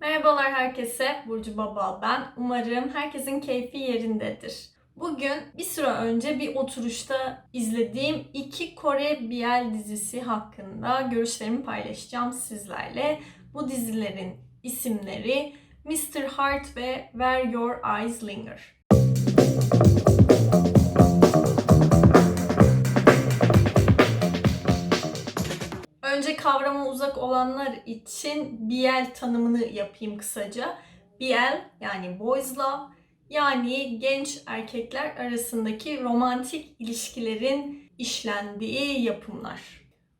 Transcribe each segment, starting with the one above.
Merhabalar herkese, Burcu Baba ben. Umarım herkesin keyfi yerindedir. Bugün bir süre önce bir oturuşta izlediğim iki Kore BL dizisi hakkında görüşlerimi paylaşacağım sizlerle. Bu dizilerin isimleri Mr. Heart ve Where Your Eyes Linger. Olanlar için BL tanımını yapayım kısaca. BL yani Boys Love yani genç erkekler arasındaki romantik ilişkilerin işlendiği yapımlar.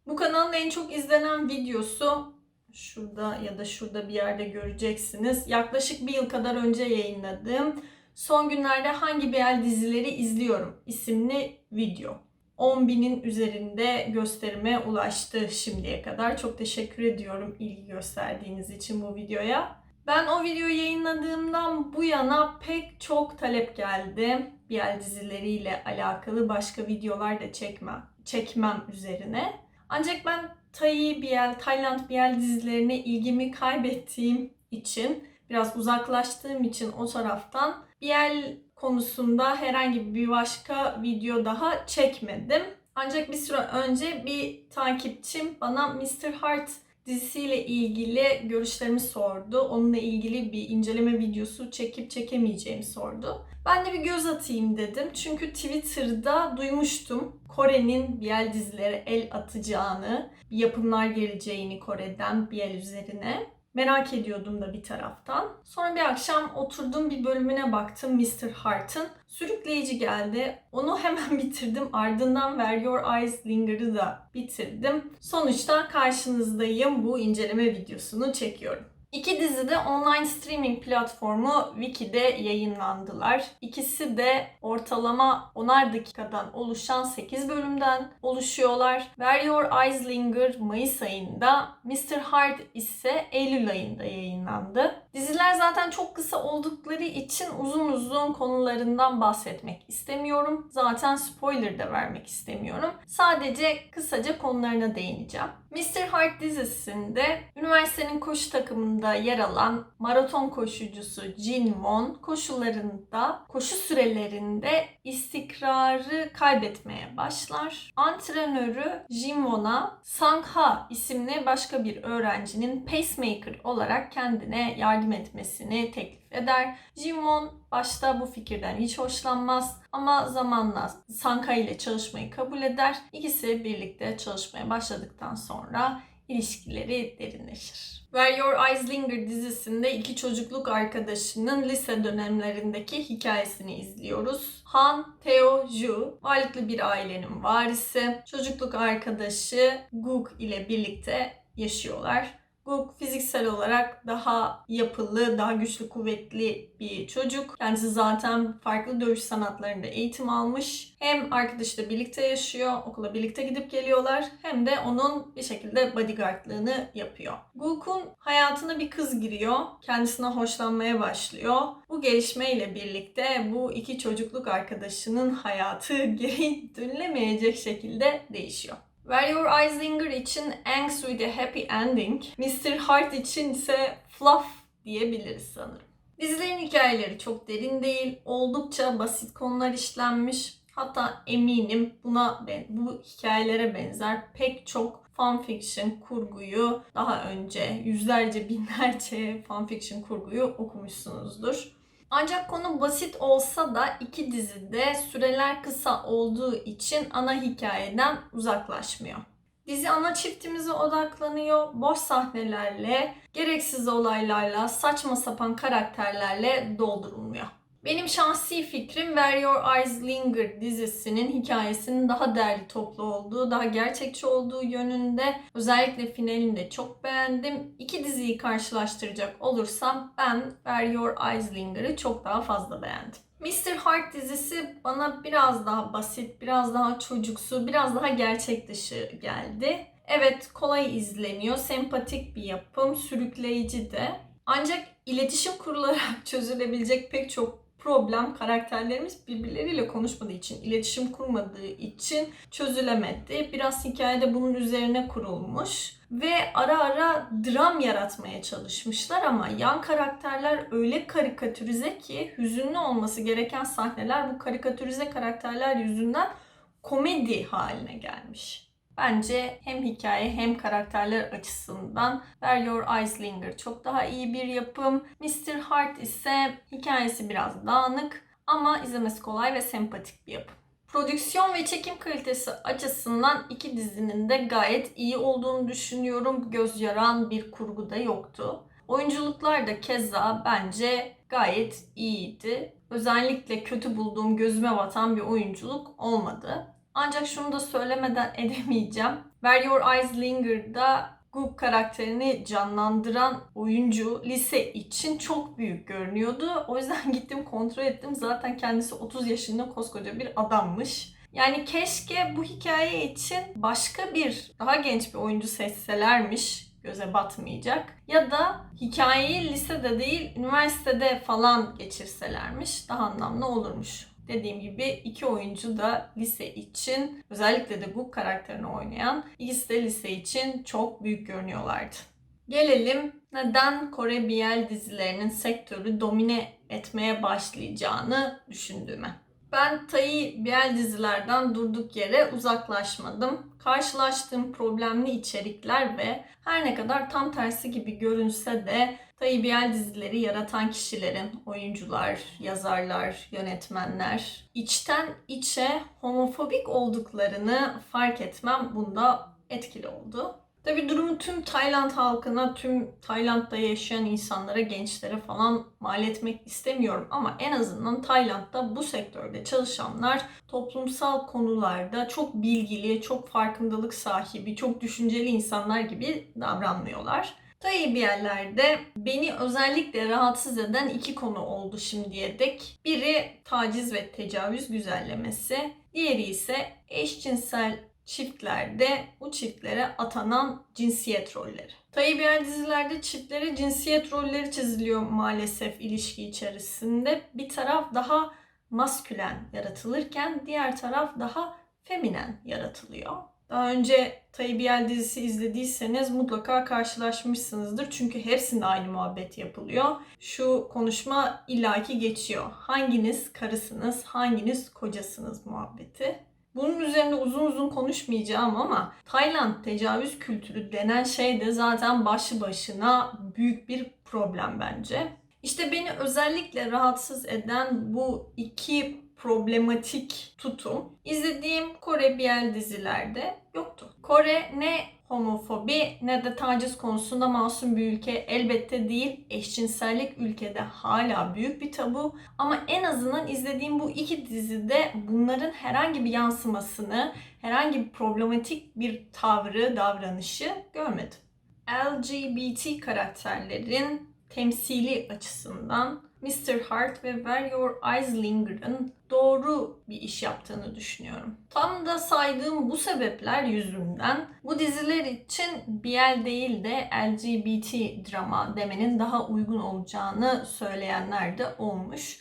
Bu kanalın en çok izlenen videosu şurada ya da şurada bir yerde göreceksiniz. Yaklaşık bir yıl kadar önce yayınladığım Son günlerde hangi BL dizileri izliyorum isimli video. 10 binin üzerinde gösterime ulaştı şimdiye kadar. Çok teşekkür ediyorum ilgi gösterdiğiniz için bu videoya. Ben o videoyu yayınladığımdan bu yana pek çok talep geldi. BL dizileriyle alakalı başka videolar da çekmem, çekmem üzerine. Ancak ben Thai BL, Tayland BL dizilerine ilgimi kaybettiğim için, biraz uzaklaştığım için o taraftan BL konusunda herhangi bir başka video daha çekmedim. Ancak bir süre önce bir takipçim bana Mr. Heart dizisiyle ilgili görüşlerimi sordu. Onunla ilgili bir inceleme videosu çekip çekemeyeceğimi sordu. Ben de bir göz atayım dedim. Çünkü Twitter'da duymuştum Kore'nin BL dizilere el atacağını, yapımlar geleceğini Kore'den BL üzerine. Merak ediyordum da bir taraftan. Sonra bir akşam oturdum bir bölümüne baktım Mr. Heart'ın. Sürükleyici geldi. Onu hemen bitirdim. Ardından Where Your Eyes Linger'ı da bitirdim. Sonuçta karşınızdayım. Bu inceleme videosunu çekiyorum. İki dizi de online streaming platformu Wiki'de yayınlandılar. İkisi de ortalama 10'ar dakikadan oluşan 8 bölümden oluşuyorlar. Where Your Eyes Linger Mayıs ayında, Mr. Heart ise Eylül ayında yayınlandı. Diziler zaten çok kısa oldukları için uzun uzun konularından bahsetmek istemiyorum. Zaten spoiler da vermek istemiyorum. Sadece kısaca konularına değineceğim. Mr. Heart dizisinde üniversitenin koşu takımında yer alan maraton koşucusu Jin Won koşularında, koşu sürelerinde istikrarı kaybetmeye başlar. Antrenörü Jin Won'a Sang Ha isimli başka bir öğrencinin pacemaker olarak kendine yardım etmesini teklif eder. Jin Won başta bu fikirden hiç hoşlanmaz ama zamanla Sang Ha ile çalışmayı kabul eder. İkisi birlikte çalışmaya başladıktan sonra ilişkileri derinleşir. Where Your Eyes Linger dizisinde iki çocukluk arkadaşının lise dönemlerindeki hikayesini izliyoruz. Han Teo Ju, varlıklı bir ailenin varisi. Çocukluk arkadaşı Guk ile birlikte yaşıyorlar. Guk fiziksel olarak daha yapılı, daha güçlü, kuvvetli bir çocuk. Kendisi zaten farklı dövüş sanatlarında eğitim almış. Hem arkadaşıyla birlikte yaşıyor, okula birlikte gidip geliyorlar. Hem de onun bir şekilde bodyguardlığını yapıyor. Guk'un hayatına bir kız giriyor. Kendisine hoşlanmaya başlıyor. Bu gelişmeyle birlikte bu iki çocukluk arkadaşının hayatı geri dönülemeyecek şekilde değişiyor. Where Your Eyes Linger için Angst with a Happy Ending, Mr. Heart için ise Fluff diyebiliriz sanırım. Dizilerin hikayeleri çok derin değil, oldukça basit konular işlenmiş. Hatta eminim buna bu hikayelere benzer pek çok fanfiction kurguyu daha önce yüzlerce binlerce fanfiction kurguyu okumuşsunuzdur. Ancak konu basit olsa da iki dizide süreler kısa olduğu için ana hikayeden uzaklaşmıyor. Dizi ana çiftimize odaklanıyor. Boş sahnelerle, gereksiz olaylarla, saçma sapan karakterlerle doldurulmuyor. Benim şahsi fikrim Where Your Eyes Linger dizisinin hikayesinin daha değerli toplu olduğu, daha gerçekçi olduğu yönünde. Özellikle finalini de çok beğendim. İki diziyi karşılaştıracak olursam ben Where Your Eyes Linger'ı çok daha fazla beğendim. Mr. Heart dizisi bana biraz daha basit, biraz daha çocuksu, biraz daha gerçek dışı geldi. Evet kolay izleniyor, sempatik bir yapım, sürükleyici de. Ancak iletişim kurularak çözülebilecek pek çok problem karakterlerimiz birbirleriyle konuşmadığı için, iletişim kurmadığı için çözülemedi. Biraz hikayede bunun üzerine kurulmuş ve ara ara dram yaratmaya çalışmışlar ama yan karakterler öyle karikatürize ki hüzünlü olması gereken sahneler bu karikatürize karakterler yüzünden komedi haline gelmiş. Bence hem hikaye hem karakterler açısından Where Your Eyes Linger çok daha iyi bir yapım. Mr. Heart ise hikayesi biraz dağınık ama izlemesi kolay ve sempatik bir yapım. Prodüksiyon ve çekim kalitesi açısından iki dizinin de gayet iyi olduğunu düşünüyorum. Göz yaran bir kurgu da yoktu. Oyunculuklar da keza bence gayet iyiydi. Özellikle kötü bulduğum gözüme batan bir oyunculuk olmadı. Ancak şunu da söylemeden edemeyeceğim. Where Your Eyes Linger'da Goop karakterini canlandıran oyuncu lise için çok büyük görünüyordu. O yüzden gittim kontrol ettim. Zaten kendisi 30 yaşında koskoca bir adammış. Yani keşke bu hikaye için başka bir daha genç bir oyuncu seçselermiş göze batmayacak. Ya da hikayeyi lisede değil üniversitede falan geçirselermiş daha anlamlı olurmuş. Dediğim gibi iki oyuncu da lise için özellikle de bu karakterini oynayan ikisi de lise için çok büyük görünüyorlardı. Gelelim neden Kore BL dizilerinin sektörü domine etmeye başlayacağını düşündüğüme. Ben Tayi BL dizilerden durduk yere uzaklaşmadım. Karşılaştığım problemli içerikler ve her ne kadar tam tersi gibi görünse de BL dizileri yaratan kişilerin, oyuncular, yazarlar, yönetmenler içten içe homofobik olduklarını fark etmem bunda etkili oldu. Tabi durumu tüm Tayland halkına, tüm Tayland'da yaşayan insanlara, gençlere falan mal etmek istemiyorum. Ama en azından Tayland'da bu sektörde çalışanlar toplumsal konularda çok bilgili, çok farkındalık sahibi, çok düşünceli insanlar gibi davranmıyorlar. Tabii bir yerlerde beni özellikle rahatsız eden iki konu oldu şimdiye dek. Biri taciz ve tecavüz güzellemesi, diğeri ise eşcinsel çiftlerde bu çiftlere atanan cinsiyet rolleri. Tayyip yer dizilerde çiftlere cinsiyet rolleri çiziliyor maalesef ilişki içerisinde. Bir taraf daha maskülen yaratılırken diğer taraf daha feminen yaratılıyor. Daha önce Tayyip dizisi izlediyseniz mutlaka karşılaşmışsınızdır. Çünkü hepsinde aynı muhabbet yapılıyor. Şu konuşma illaki geçiyor. Hanginiz karısınız, hanginiz kocasınız muhabbeti. Bunun üzerine uzun uzun konuşmayacağım ama Tayland tecavüz kültürü denen şey de zaten başlı başına büyük bir problem bence. İşte beni özellikle rahatsız eden bu iki problematik tutum izlediğim Kore BL dizilerde yoktu. Kore ne homofobi ne de taciz konusunda masum bir ülke elbette değil. Eşcinsellik ülkede hala büyük bir tabu ama en azından izlediğim bu iki dizide bunların herhangi bir yansımasını, herhangi bir problematik bir tavrı, davranışı görmedim. LGBT karakterlerin temsili açısından Mr. Heart ve Where Your Eyes Linger'ın doğru bir iş yaptığını düşünüyorum. Tam da saydığım bu sebepler yüzünden bu diziler için BL değil de LGBT drama demenin daha uygun olacağını söyleyenler de olmuş.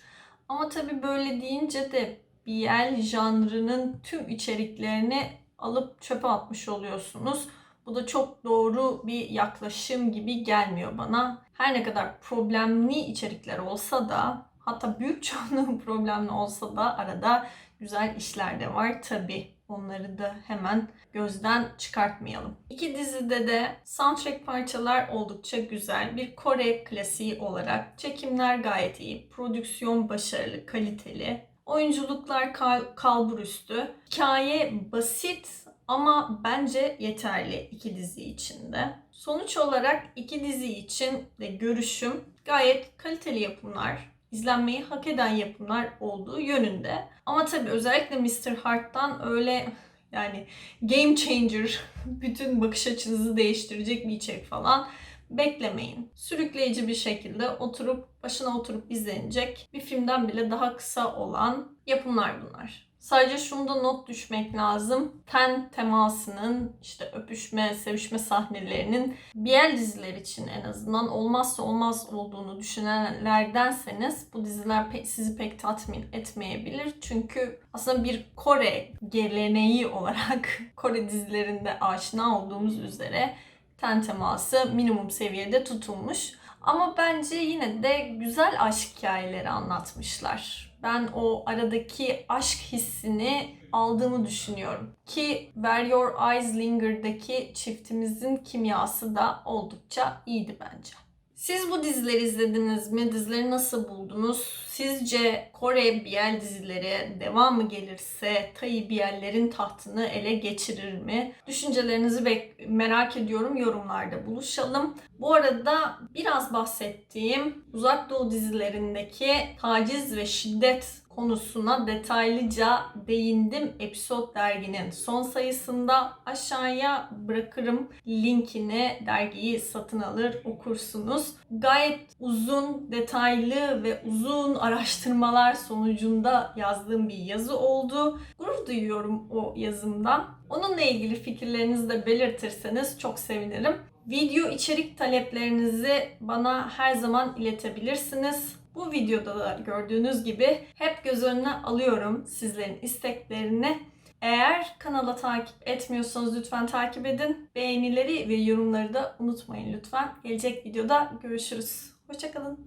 Ama tabii böyle deyince de BL janrının tüm içeriklerini alıp çöpe atmış oluyorsunuz. Bu da çok doğru bir yaklaşım gibi gelmiyor bana. Her ne kadar problemli içerikler olsa da hatta büyük çoğunluğu problemli olsa da arada güzel işler de var tabi. Onları da hemen gözden çıkartmayalım. İki dizide de soundtrack parçalar oldukça güzel. Bir Kore klasiği olarak çekimler gayet iyi. Prodüksiyon başarılı, kaliteli. Oyunculuklar kal kalburüstü. Hikaye basit ama bence yeterli iki dizi içinde. Sonuç olarak iki dizi için de görüşüm gayet kaliteli yapımlar, izlenmeyi hak eden yapımlar olduğu yönünde. Ama tabii özellikle Mr. Heart'tan öyle yani game changer, bütün bakış açınızı değiştirecek bir içerik falan beklemeyin. Sürükleyici bir şekilde oturup başına oturup izlenecek bir filmden bile daha kısa olan yapımlar bunlar. Sadece şunu da not düşmek lazım. Ten temasının, işte öpüşme, sevişme sahnelerinin BL diziler için en azından olmazsa olmaz olduğunu düşünenlerdenseniz bu diziler pe- sizi pek tatmin etmeyebilir. Çünkü aslında bir Kore geleneği olarak Kore dizilerinde aşina olduğumuz üzere ten teması minimum seviyede tutulmuş. Ama bence yine de güzel aşk hikayeleri anlatmışlar. Ben o aradaki aşk hissini aldığımı düşünüyorum. Ki Where Your Eyes Linger'daki çiftimizin kimyası da oldukça iyiydi bence. Siz bu dizileri izlediniz mi? Dizileri nasıl buldunuz? Sizce Kore BL dizileri devamı gelirse Tay BL'lerin tahtını ele geçirir mi? Düşüncelerinizi merak ediyorum. Yorumlarda buluşalım. Bu arada biraz bahsettiğim Uzak Doğu dizilerindeki taciz ve şiddet konusuna detaylıca değindim. Episod derginin son sayısında aşağıya bırakırım linkini dergiyi satın alır okursunuz. Gayet uzun, detaylı ve uzun araştırmalar sonucunda yazdığım bir yazı oldu. Gurur duyuyorum o yazımdan. Onunla ilgili fikirlerinizi de belirtirseniz çok sevinirim. Video içerik taleplerinizi bana her zaman iletebilirsiniz. Bu videoda da gördüğünüz gibi hep göz önüne alıyorum sizlerin isteklerini. Eğer kanala takip etmiyorsanız lütfen takip edin. Beğenileri ve yorumları da unutmayın lütfen. Gelecek videoda görüşürüz. Hoşçakalın.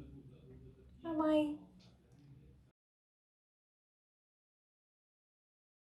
Bye bye.